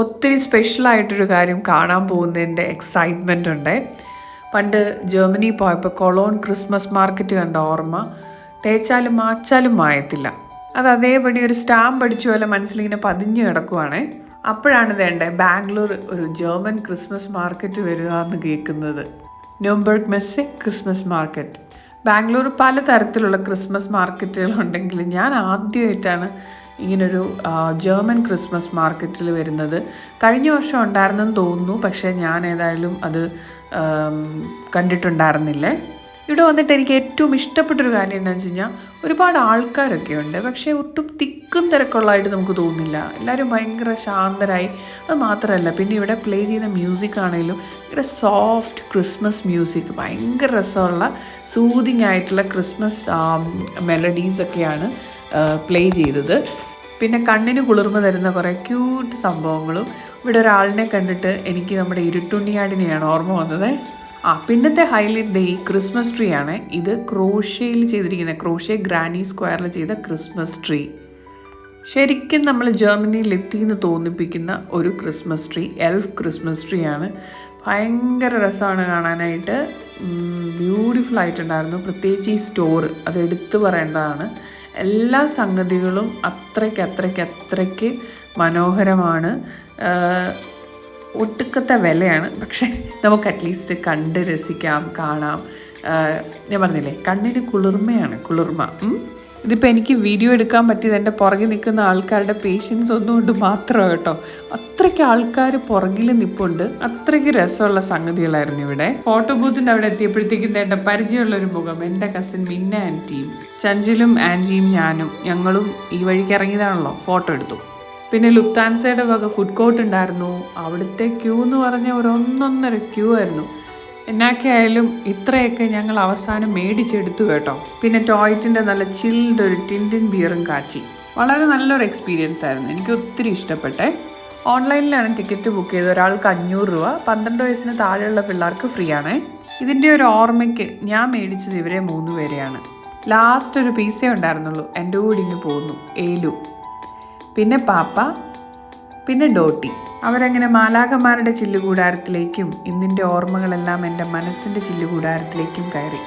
ഒത്തിരി സ്പെഷ്യലായിട്ടൊരു കാര്യം കാണാൻ പോകുന്നതിന്റെ എക്സൈറ്റ്മെന്റ് ഉണ്ട്. പണ്ട് ജർമ്മനി പോയപ്പോൾ കൊളോൺ ക്രിസ്മസ് മാർക്കറ്റ് കണ്ട ഓർമ്മ തേച്ചാലും മാച്ചാലും മായത്തില്ല. അത് അതേപടി ഒരു സ്റ്റാമ്പ് അടിച്ച പോലെ മനസ്സിലിങ്ങനെ പതിഞ്ഞു കിടക്കുവാണേ. അപ്പോഴാണ് വേണ്ടേ ബാംഗ്ലൂർ ഒരു ജർമ്മൻ ക്രിസ്മസ് മാർക്കറ്റ് വരിക എന്ന് കേൾക്കുന്നത്. ന്യൂംബർഗ് മെസ്സി ക്രിസ്മസ് മാർക്കറ്റ്. ബാംഗ്ലൂർ പലതരത്തിലുള്ള ക്രിസ്മസ് മാർക്കറ്റുകളുണ്ടെങ്കിലും ഞാൻ ആദ്യമായിട്ടാണ് ഇങ്ങനൊരു ജർമ്മൻ ക്രിസ്മസ് മാർക്കറ്റിൽ വരുന്നത്. കഴിഞ്ഞ വർഷം ഉണ്ടായിരുന്നെന്ന് തോന്നുന്നു. പക്ഷേ ഞാൻ ഏതായാലും അത് കണ്ടിട്ടുണ്ടായിരുന്നില്ല. ഇവിടെ വന്നിട്ട് എനിക്ക് ഏറ്റവും ഇഷ്ടപ്പെട്ടൊരു കാര്യം എന്താണെന്ന് വെച്ച് കഴിഞ്ഞാൽ ഒരുപാട് ആൾക്കാരൊക്കെ ഉണ്ട്. പക്ഷേ ഒട്ടും തിക്കും തിരക്കുള്ളതായിട്ട് നമുക്ക് തോന്നില്ല എല്ലാവരും ഭയങ്കര ശാന്തരായി. അത് മാത്രമല്ല പിന്നെ ഇവിടെ പ്ലേ ചെയ്യുന്ന മ്യൂസിക് ആണെങ്കിലും ഭയങ്കര സോഫ്റ്റ് ക്രിസ്മസ് മ്യൂസിക് ഭയങ്കര രസമുള്ള സൂതിങ് ആയിട്ടുള്ള ക്രിസ്മസ് മെലഡീസ് ഒക്കെയാണ് പ്ലേ ചെയ്തത്. പിന്നെ കണ്ണിന് കുളിർമ തരുന്ന കുറേ ക്യൂട്ട് സംഭവങ്ങളും. ഇവിടെ ഒരാളിനെ കണ്ടിട്ട് എനിക്ക് നമ്മുടെ ഇരുട്ടുണ്ണിയാടിനെയാണ് ഓർമ്മ വന്നത്. ആ പിന്നത്തെ ഹൈലൈറ്റ് ദേ ഈ ക്രിസ്മസ് ട്രീ ആണ്. ഇത് ക്രോഷ്യയിൽ ചെയ്തിരിക്കുന്ന ക്രോഷ്യ ഗ്രാനി സ്ക്വയറിൽ ചെയ്ത ക്രിസ്മസ് ട്രീ ശരിക്കും നമ്മൾ ജർമ്മനിയിൽ എത്തിയെന്ന് തോന്നിപ്പിക്കുന്ന ഒരു Christmas tree elf Christmas tree ആണ്. ഭയങ്കര രസമാണ് കാണാനായിട്ട്. ബ്യൂട്ടിഫുൾ ആയിട്ടുണ്ടായിരുന്നു. പ്രത്യേകിച്ച് ഈ സ്റ്റോർ അത് എടുത്തു പറയേണ്ടതാണ്. എല്ലാ സംഗതികളും അത്രയ്ക്ക് അത്രയ്ക്ക് അത്രയ്ക്ക് മനോഹരമാണ്. ഒട്ടുക്കത്തെ വിലയാണ്. പക്ഷേ നമുക്ക് അറ്റ്ലീസ്റ്റ് കണ്ട് രസിക്കാം കാണാം. ഞാൻ പറഞ്ഞില്ലേ കണ്ണിന് കുളിർമയാണ് കുളിർമ. ഇതിപ്പോൾ എനിക്ക് വീഡിയോ എടുക്കാൻ പറ്റിയത് എന്റെ പുറകിൽ നിൽക്കുന്ന ആൾക്കാരുടെ പേഷ്യൻസ് ഒന്നും കൊണ്ട് മാത്രമാണ് കേട്ടോ. അത്രയ്ക്ക് ആൾക്കാർ പുറകിൽ നിൽപ്പുണ്ട് അത്രയ്ക്ക് രസമുള്ള സംഗതികളായിരുന്നു ഇവിടെ. ഫോട്ടോ ബൂത്തിന്റെ അവിടെ എത്തിയപ്പോഴത്തേക്കും എന്റെ പരിചയമുള്ളൊരു മുഖം. എന്റെ കസിൻ മിന്ന ആന്റിയും ചഞ്ചലും ആന്റിയും ഞാനും ഞങ്ങളും ഈ വഴിക്ക് ഇറങ്ങിയതാണല്ലോ ഫോട്ടോ എടുത്തു. പിന്നെ ലുഫ്താൻസയുടെ വക ഫുഡ് കോർട്ട് ഉണ്ടായിരുന്നു. അവിടുത്തെ ക്യൂ എന്ന് പറഞ്ഞാൽ ഒരു ഒന്നൊന്നര ക്യൂ ആയിരുന്നു. എന്നൊക്കെ ആയാലും ഇത്രയൊക്കെ ഞങ്ങൾ അവസാനം മേടിച്ചെടുത്തു കേട്ടോ. പിന്നെ ടോയ്റ്റിന്റെ നല്ല ചിൽഡ് ഒരു ടിന്റിൻ ബിയറും കാച്ചി. വളരെ നല്ലൊരു എക്സ്പീരിയൻസ് ആയിരുന്നു. എനിക്ക് ഒത്തിരി ഇഷ്ടപ്പെട്ടെ. ഓൺലൈനിലാണ് ടിക്കറ്റ് ബുക്ക് ചെയ്തത്. ഒരാൾക്ക് അഞ്ഞൂറ് രൂപ പന്ത്രണ്ട് വയസ്സിന് താഴെയുള്ള പിള്ളേർക്ക് ഫ്രീ ആണേ ഇതിന്റെ ഒരു ഓർമ്മയ്ക്ക് ഞാൻ മേടിച്ചത് ഇവരെ മൂന്ന് പേരെയാണ്. ലാസ്റ്റ് ഒരു പീസേ ഉണ്ടായിരുന്നുള്ളൂ. എന്റെ കൂടി ഇങ്ങ് പോന്നു. ഏലു. പിന്നെ പാപ്പ. പിന്നെ ഡോട്ടി. അവരങ്ങനെ മാലാഖമാരുടെ ചില്ലുകൂടാരത്തിലേക്കും ഇന്നിന്റെ ഓർമ്മകളെല്ലാം എന്റെ മനസ്സിന്റെ ചില്ലുകൂടാരത്തിലേക്കും കയറി.